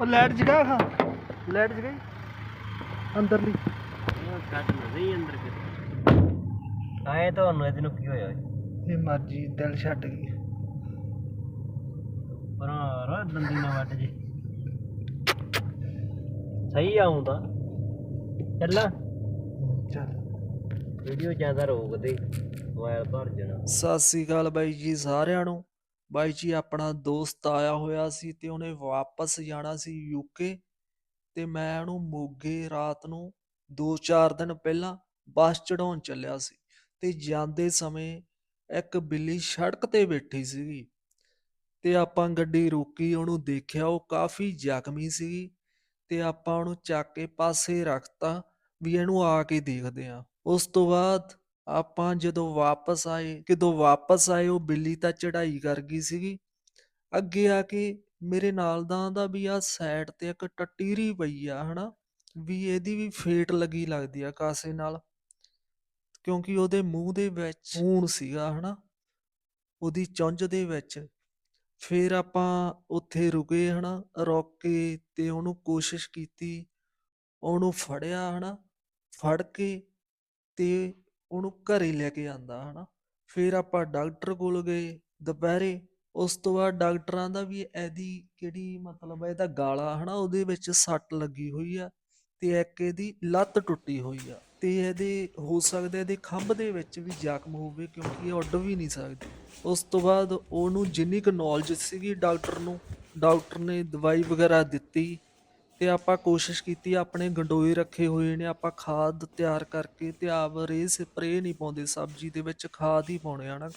ਉਹ ਲਾਈਟ ਜਗਾ ਖਾ। ਲਾਈਟ ਜਗਾਈ? ਅੰਦਰਲੀ। ਕੱਟ ਨਹੀਂ ਅੰਦਰ ਕਿਤੇ ਆਏ ਤੁਹਾਨੂੰ ਇਹਨੂੰ ਕੀ ਹੋਇਆ ਇਹ ਮਰਜ਼ੀ ਦਿਲ ਛੱਡ ਗਈ। ਪਰ ਰਾ ਦੰਦੀ ਨਾ ਵੱਟ ਜੀ। ਸਹੀ ਆਉਂਦਾ ਚੱਲਾਂ। ਚੱਲ। ਵੀਡੀਓ ਜ਼ਿਆਦਾ ਰੋਕਦੇ। ਮੋਬਾਈਲ ਭਰ ਜਾਣਾ। ਸਤਿ ਸ੍ਰੀ ਅਕਾਲ ਬਾਈ ਜੀ ਸਾਰਿਆਂ ਨੂੰ। ਬਾਈ ਜੀ, ਆਪਣਾ ਦੋਸਤ ਆਇਆ ਹੋਇਆ ਸੀ ਤੇ ਉਹਨੇ ਵਾਪਸ ਜਾਣਾ ਸੀ ਯੂਕੇ ਤੇ ਮੈਂ ਉਹਨੂੰ ਮੋਗੇ ਰਾਤ ਨੂੰ 2-4 ਦਿਨ ਪਹਿਲਾਂ ਬੱਸ ਚੜਾਉਣ ਚੱਲਿਆ ਸੀ ਤੇ ਜਾਂਦੇ ਸਮੇਂ ਇੱਕ ਬਿੱਲੀ ਸੜਕ ਤੇ ਬੈਠੀ ਸੀਗੀ ਤੇ ਆਪਾਂ ਗੱਡੀ ਰੋਕੀ, ਉਹਨੂੰ ਦੇਖਿਆ, ਉਹ ਕਾਫੀ ਜ਼ਖਮੀ ਸੀਗੀ ਤੇ ਆਪਾਂ ਉਹਨੂੰ ਚੱਕ ਕੇ ਪਾਸੇ ਰੱਖਤਾ ਵੀ ਇਹਨੂੰ ਆ ਕੇ ਦੇਖਦੇ ਆ ਉਸ ਤੋਂ ਬਾਅਦ ਆਪਾਂ ਜਦੋਂ ਵਾਪਸ ਆਏ ਜਦੋਂ ਵਾਪਸ ਆਏ, ਉਹ ਬਿੱਲੀ ਤਾਂ ਚੜ੍ਹਾਈ ਕਰ ਗਈ ਸੀਗੀ। ਅੱਗੇ ਆ ਕੇ ਮੇਰੇ ਨਾਲ ਦਾ ਦਾ ਵੀ ਆਹ ਸਾਈਡ ਤੇ ਇੱਕ ਟਟੀਰੀ ਪਈ ਆ, ਹਨਾ? ਵੀ ਇਹਦੀ ਵੀ ਫੇਟ ਲੱਗੀ ਲੱਗਦੀ ਆ ਕਾਸੇ ਨਾਲ। ਕਿਉਂਕਿ ਉਹਦੇ ਮੂੰਹ ਦੇ ਵਿੱਚ ਖੂਨ ਸੀਗਾ, ਹਨਾ? ਉਹਦੀ ਚੁੰਝ ਦੇ ਵਿੱਚ। ਫਿਰ ਆਪਾਂ ਉੱਥੇ ਰੁਕੇ, ਹਨਾ? ਰੁਕ ਕੇ ਤੇ ਉਹਨੂੰ ਕੋਸ਼ਿਸ਼ ਕੀਤੀ। ਉਹਨੂੰ ਫੜਿਆ, ਹਨਾ? ਫੜ ਕੇ ਤੇ ਉਹਨੂੰ ਘਰੇ ਲੈ ਕੇ ਆਂਦਾ, ਹਨਾ। ਫਿਰ ਆਪਾਂ ਡਾਕਟਰ ਕੋਲ ਗਏ ਦੁਪਹਿਰੇ, ਉਸ ਤੋਂ ਬਾਅਦ ਡਾਕਟਰਾਂ ਦਾ ਵੀ ਇਹਦੀ ਕਿਹੜੀ ਮਤਲਬ ਹੈ, ਇਹਦਾ ਗਾਲਾ, ਹਨਾ, ਉਹਦੇ ਵਿੱਚ ਸੱਟ ਲੱਗੀ ਹੋਈ ਆ ਤੇ ਇੱਕ ਇਹਦੀ ਲੱਤ ਟੁੱਟੀ ਹੋਈ ਆ ਤੇ ਇਹਦੇ, ਹੋ ਸਕਦਾ ਇਹਦੇ ਖੰਭ ਦੇ ਵਿੱਚ ਵੀ ਜ਼ਖਮ ਹੋਵੇ ਕਿਉਂਕਿ ਇਹ ਉੱਡ ਵੀ ਨਹੀਂ ਸਕਦੀ। ਉਸ ਤੋਂ ਬਾਅਦ ਉਹਨੂੰ ਜਿੰਨੀ ਕੁ ਨੌਲੇਜ ਸੀਗੀ ਡਾਕਟਰ ਨੂੰ, ਡਾਕਟਰ ਨੇ ਦਵਾਈ ਵਗੈਰਾ ਦਿੱਤੀ ਅਤੇ ਆਪਾਂ ਕੋਸ਼ਿਸ਼ ਕੀਤੀ, ਆਪਣੇ ਗੰਡੋਏ ਰੱਖੇ ਹੋਏ ਨੇ, ਆਪਾਂ ਖਾਦ ਤਿਆਰ ਕਰਕੇ ਅਤੇ ਆਪ ਰੇ ਸਪਰੇ ਨਹੀਂ ਪਾਉਂਦੇ, ਸਬਜ਼ੀ ਦੇ ਵਿੱਚ ਖਾਦ ਹੀ ਪਾਉਣੇ ਆ ਨਾ,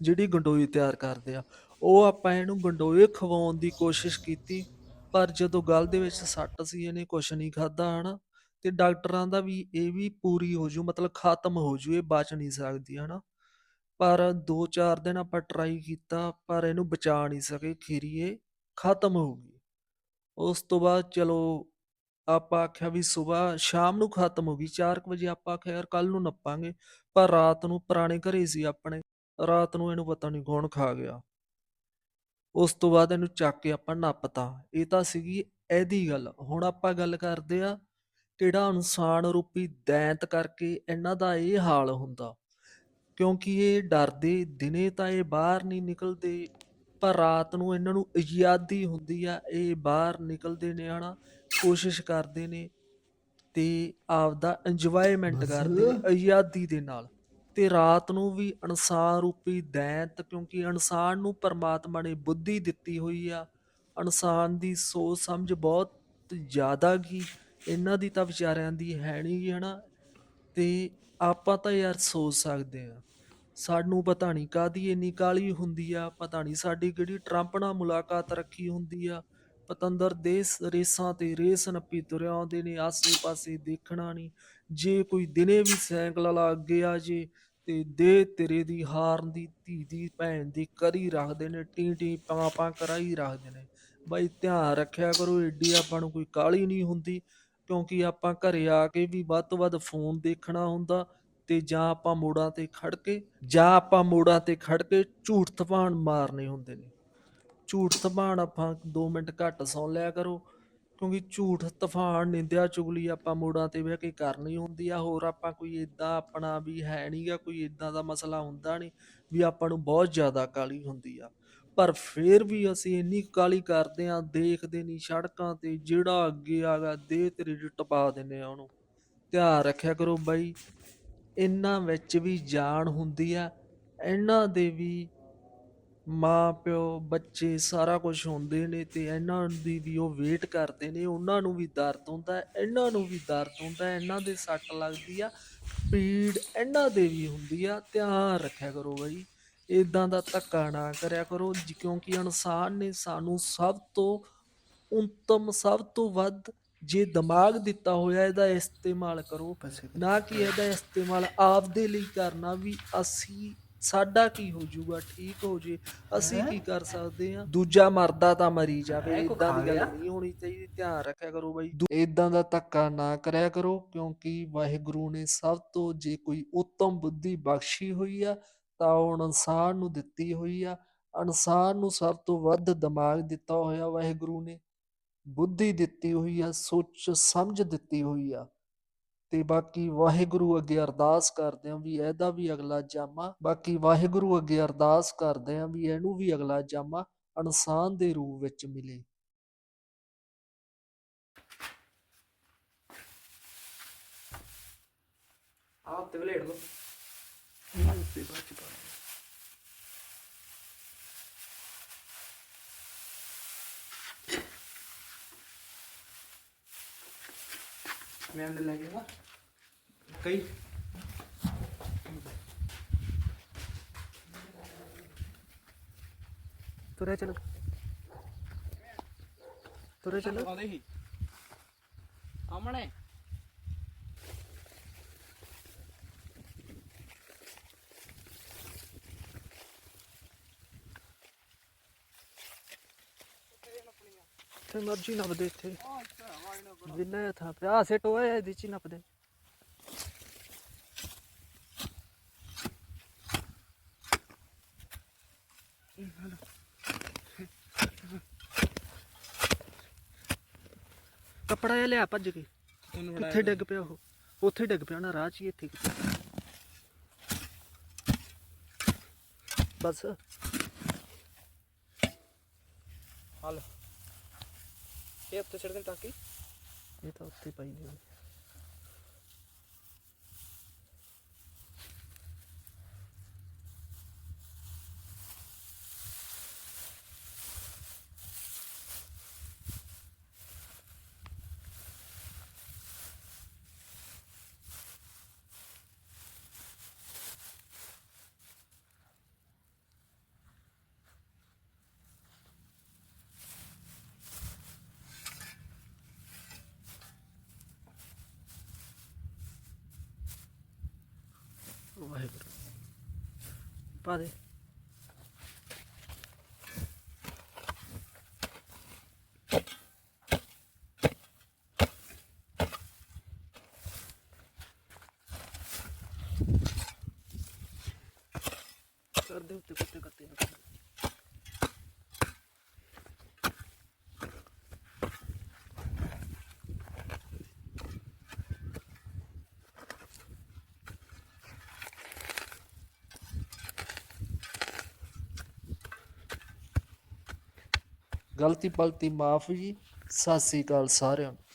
ਜਿਹੜੀ ਗੰਡੋਏ ਤਿਆਰ ਕਰਦੇ ਆ। ਉਹ ਆਪਾਂ ਇਹਨੂੰ ਗੰਡੋਏ ਖਵਾਉਣ ਦੀ ਕੋਸ਼ਿਸ਼ ਕੀਤੀ, ਪਰ ਜਦੋਂ ਗਲ ਦੇ ਵਿੱਚ ਸੱਟ ਸੀ, ਇਹਨੇ ਕੁਛ ਨਹੀਂ ਖਾਦਾ ਹਨਾ। ਤੇ ਡਾਕਟਰਾਂ ਦਾ ਵੀ ਇਹ ਵੀ ਪੂਰੀ ਹੋ ਜੂ, ਮਤਲਬ ਖਤਮ ਹੋ ਜੂ, ਇਹ ਬਚ ਨਹੀਂ ਸਕਦੀ, ਹਨਾ। ਪਰ 2-4 ਦਿਨ ਆਪਾਂ ਟਰਾਈ ਕੀਤਾ, ਪਰ ਇਹਨੂੰ ਬਚਾ ਨਹੀਂ ਸਕੇ, ਖੀਰੀ ਇਹ ਖਤਮ ਹੋ ਗਈ। ਉਸ ਤੋਂ ਬਾਅਦ ਚਲੋ ਆਪਾਂ ਆਖਿਆ ਵੀ ਸਵੇਰ ਸ਼ਾਮ ਨੂੰ ਖਤਮ ਹੋ ਗਈ 4 ਵਜੇ ਆਪਾਂ ਆਖਿਆ ਯਾਰ ਕੱਲ ਨੂੰ ਨੱਪਾਂਗੇ, ਪਰ ਰਾਤ ਨੂੰ ਪੁਰਾਣੇ ਘਰੇ ਸੀ ਆਪਣੇ, ਰਾਤ ਨੂੰ ਇਹਨੂੰ ਪਤਾ ਨਹੀਂ ਕੌਣ ਖਾ ਗਿਆ। ਉਸ ਤੋਂ ਬਾਅਦ ਇਹਨੂੰ ਚੱਕ ਕੇ ਆਪਾਂ ਨੱਪਤਾ। ਇਹ ਤਾਂ ਸੀਗੀ ਇਹਦੀ ਗੱਲ। ਹੁਣ ਆਪਾਂ ਗੱਲ ਕਰਦੇ ਆ ਕਿਹੜਾ ਇਨਸਾਨ ਰੂਪੀ ਦੈਂਤ ਕਰਕੇ ਇਹਨਾਂ ਦਾ ਇਹ ਹਾਲ ਹੁੰਦਾ। ਕਿਉਂਕਿ ਇਹ ਡਰਦੇ, ਦਿਨੇ ਤਾਂ ਇਹ ਬਾਹਰ ਨਹੀਂ ਨਿਕਲਦੇ। ਪਰ ਰਾਤ ਨੂੰ ਇਹਨਾਂ ਨੂੰ ਆਜ਼ਾਦੀ ਹੁੰਦੀ ਆ ਇਹ ਬਾਹਰ ਨਿਕਲਦੇ ਨੇ ਹਨਾ ਕੋਸ਼ਿਸ਼ ਕਰਦੇ ਨੇ ਤੇ ਆਪਦਾ ਇੰਜੋਇਮੈਂਟ ਕਰਦੇ ਨੇ ਆਜ਼ਾਦੀ ਦੇ ਨਾਲ। ਤੇ ਰਾਤ ਨੂੰ ਵੀ ਇਨਸਾਨ ਰੂਪੀ ਦੈਂਤ ਕਿਉਂਕਿ ਇਨਸਾਨ ਨੂੰ ਪਰਮਾਤਮਾ ਨੇ ਬੁੱਧੀ ਦਿੱਤੀ ਹੋਈ ਆ ਇਨਸਾਨ ਦੀ ਸੋਚ ਸਮਝ ਬਹੁਤ ਜ਼ਿਆਦਾ ਕੀ ਇਹਨਾਂ ਦੀ ਤਾਂ ਵਿਚਾਰਿਆਂ ਦੀ ਹੈ ਨਹੀਂ ਹਨਾ ਤੇ ਆਪਾਂ ਤਾਂ ਯਾਰ ਸੋਚ ਸਕਦੇ ਆ। ਸਾਨੂੰ ਪਤਾ ਨਹੀਂ ਕਾਦੀ ਇੰਨੀ ਕਾਲੀ ਹੁੰਦੀ ਆ, ਪਤਾ ਨਹੀਂ ਸਾਡੀ ਕਿਹੜੀ ਟਰੰਪ ਨਾਲ ਮੁਲਾਕਾਤ ਰੱਖੀ ਹੁੰਦੀ ਆ। ਪਤੰਦਰ ਦੇਸ ਰੇਸਾਂ ਤੇ ਰੇਸ ਨੱਪੀ ਤੁਰਿਆ ਆਉਂਦੇ ਨੇ ਆਸੇ ਪਾਸੇ ਦੇਖਣਾ ਨਹੀਂ। ਜੇ ਕੋਈ ਦਿਨੇ ਵੀ ਸਾਈਕਲ ਵਾਲਾ ਅੱਗੇ ਆ ਜੇ ਤੇ ਦੇ ਤੇਰੇ ਦੀ ਹਾਰਨ ਦੀ ਧੀ ਦੀ ਭੈਣ ਦੀ ਕਰੀ ਰੱਖਦੇ ਨੇ ਟੀ ਟੀ ਪਾ ਪਾ ਕਰਾਈ ਰੱਖਦੇ ਨੇ। ਬਾਈ ਧਿਆਨ ਰੱਖਿਆ ਕਰੋ, ਏਡੀ ਆਪਾਂ ਨੂੰ ਕੋਈ ਕਾਲੀ ਨਹੀਂ ਹੁੰਦੀ, ਕਿਉਂਕਿ ਆਪਾਂ ਘਰੇ ਆ ਕੇ ਵੀ ਵੱਧ ਤੋਂ ਵੱਧ ਫੋਨ ਦੇਖਣਾ ਹੁੰਦਾ। ਤੇ ਜਾਂ ਆਪਾਂ ਮੋੜਾਂ ਤੇ ਖੜ ਕੇ, ਜਾਂ ਆਪਾਂ ਮੋੜਾਂ ਤੇ ਖੜ ਕੇ ਝੂਠ ਤਪਾਣ ਮਾਰਨੇ ਹੁੰਦੇ ਨੇ। ਝੂਠ ਤਪਾਣ ਆਪਾਂ 2 ਮਿੰਟ ਘੱਟ ਸੌਂ ਲਿਆ ਕਰੋ, ਕਿਉਂਕਿ ਝੂਠ ਤੂਫਾਨ ਨਿੰਦਿਆ, ਚੁਗਲੀ ਆਪਾਂ ਮੋੜਾਂ ਤੇ ਬਹਿ ਕੇ ਕਰਨੀ ਹੁੰਦੀ ਆ। ਹੋਰ ਆਪਾਂ ਕੋਈ ਇਦਾਂ ਆਪਣਾ ਵੀ ਹੈ ਨਹੀਂਗਾ ਕੋਈ ਇਦਾਂ ਦਾ ਮਸਲਾ ਹੁੰਦਾ ਨਹੀਂ ਵੀ ਆਪਾਂ ਨੂੰ ਬਹੁਤ ਜ਼ਿਆਦਾ ਕਾਲੀ ਹੁੰਦੀ ਆ। ਪਰ ਫੇਰ ਵੀ ਅਸੀਂ ਇੰਨੀ ਕਾਲੀ ਕਰਦੇ ਆ, ਦੇਖਦੇ ਨਹੀਂ ਸੜਕਾਂ ਤੇ ਜਿਹੜਾ ਅੱਗੇ ਆਗਾ ਦੇ ਤੇਰੇ ਟਪਾ ਦਿੰਨੇ ਆ ਉਹਨੂੰ। ਧਿਆਨ ਰੱਖਿਆ ਕਰੋ ਬਾਈ ਇਹਨਾਂ ਵਿੱਚ ਵੀ ਜਾਨ ਹੁੰਦੀ ਆ ਇਹਨਾਂ ਦੇ ਵੀ ਮਾਂ ਪਿਓ ਬੱਚੇ ਸਾਰਾ ਕੁਝ ਹੁੰਦੇ ਨੇ ਤੇ ਇਹਨਾਂ ਦੀ ਵੀ ਉਹ ਵੇਟ ਕਰਦੇ ਨੇ ਉਹਨਾਂ ਨੂੰ ਵੀ ਦਰਦ ਹੁੰਦਾ ਹੈ, ਇਹਨਾਂ ਨੂੰ ਵੀ ਦਰਦ ਹੁੰਦਾ ਹੈ, ਇਹਨਾਂ ਦੇ ਸੱਟ ਲੱਗਦੀ ਆ ਪੀੜ ਇਹਨਾਂ ਦੇ ਵੀ ਹੁੰਦੀ ਆ ਧਿਆਨ ਰੱਖਿਆ ਕਰੋ ਬਾਈ ਇਦਾਂ ਦਾ ਧੱਕਾ ਨਾ ਕਰਿਆ ਕਰੋ ਜੀ, ਕਿਉਂਕਿ ਇਨਸਾਨ ਨੇ ਸਾਨੂੰ ਸਭ ਤੋਂ ਉੱਤਮ ਸਭ ਤੋਂ ਵੱਧ ਜੇ ਦਿਮਾਗ ਦਿੱਤਾ ਹੋਇਆ ਇਹਦਾ ਇਸਤੇਮਾਲ ਕਰੋ ਨਾ ਕਿ ਇਹਦਾ ਇਸਤੇਮਾਲ ਆਪਦੇ ਲਈ ਕਰਨਾ ਵੀ ਅਸੀਂ ਸਾਡਾ ਕੀ ਹੋ ਜਾਊਗਾ ਠੀਕ ਹੋ ਜੇ ਅਸੀਂ ਕੀ ਕਰ ਸਕਦੇ ਆ ਦੂਜਾ ਮਰਦਾ ਤਾਂ ਮਰੀ ਜਾਵੇ ਇਦਾਂ ਦੀ ਗੱਲ ਨਹੀਂ ਹੋਣੀ ਚਾਹੀਦੀ ਧਿਆਨ ਰੱਖਿਆ ਕਰੋ ਬਾਈ। ਇਦਾਂ ਦਾ ਧੱਕਾ ਨਾ ਕਰਿਆ ਕਰੋ ਕਿਉਂਕਿ ਵਾਹਿਗੁਰੂ ਨੇ ਸਭ ਤੋਂ ਜੇ ਕੋਈ ਉੱਤਮ ਬੁੱਧੀ ਬਖਸ਼ੀ ਹੋਈ ਆ ਤਾਂ ਉਹ ਇਨਸਾਨ ਨੂੰ ਦਿੱਤੀ ਹੋਈ ਆ। ਇਨਸਾਨ ਨੂੰ ਸਭ ਤੋਂ ਵੱਧ ਦਿਮਾਗ ਦਿੱਤਾ ਹੋਇਆ ਵਾਹਿਗੁਰੂ ਨੇ। ਬੁੱਧੀ ਦਿੱਤੀ ਹੋਈ ਆ ਸੋਚ ਸਮਝ ਦਿੱਤੀ ਹੋਈ ਆ। ਤੇ ਬਾਕੀ ਵਾਹਿਗੁਰੂ ਅੱਗੇ ਅਰਦਾਸ ਕਰਦੇ ਆ ਵੀ ਇਹਦਾ ਵੀ ਅਗਲਾ ਜਾਮਾ ਬਾਕੀ ਵਾਹਿਗੁਰੂ ਅੱਗੇ ਅਰਦਾਸ ਕਰਦੇ ਆ ਵੀ ਇਹਨੂੰ ਵੀ ਅਗਲਾ ਜਾਮਾ ਇਨਸਾਨ ਦੇ ਰੂਪ ਵਿੱਚ ਮਿਲੇ। ਆਪ ਤੇ ਵਲੇਟ ਲੋ ਮੈਂ ਲੈ ਗਿਆ ਕਈ। ਤੁਰੇ ਚਲ। ਤੁਰੇ ਚਲ। ਆਉਂਦੇ ਹੀ ਆਮਣੇ ਤੇ ਮਰਜ਼ੀ ਨੱਪਦੇ ਇੱਥੇ। ਥਾਂ ਪਿਆ ਸੇ ਟੋਏ ਇਹਦੇ ਚ ਹੀ ਨੱਪਦੇ। ਕੱਪੜਾ ਇਹ ਲਿਆ ਭੱਜ ਕੇ। ਕਿੱਥੇ ਡਿੱਗ ਪਿਆ ਉਹ। ਉੱਥੇ ਡਿੱਗ ਪਿਆ ਨਾ ਰਾਹ 'ਚ ਹੀ ਇੱਥੇ ਬਸ। ਹਲ। ਇਹ ਉੱਤੇ ਛੱਡ ਦੇ ਟਾਕੀ ਇਹ ਤਾਂ ਉੱਥੇ ਪਈ ਨਹੀਂ ਵਾਹਿਗੁਰੂ ਪਾ ਦੇ ਕਰ ਦੇ ਉੱਤੇ ਗਲਤੀ ਪਲਤੀ ਮਾਫ ਜੀ। ਸਤਿ ਸ੍ਰੀ ਅਕਾਲ ਸਾਰਿਆਂ ਨੂੰ।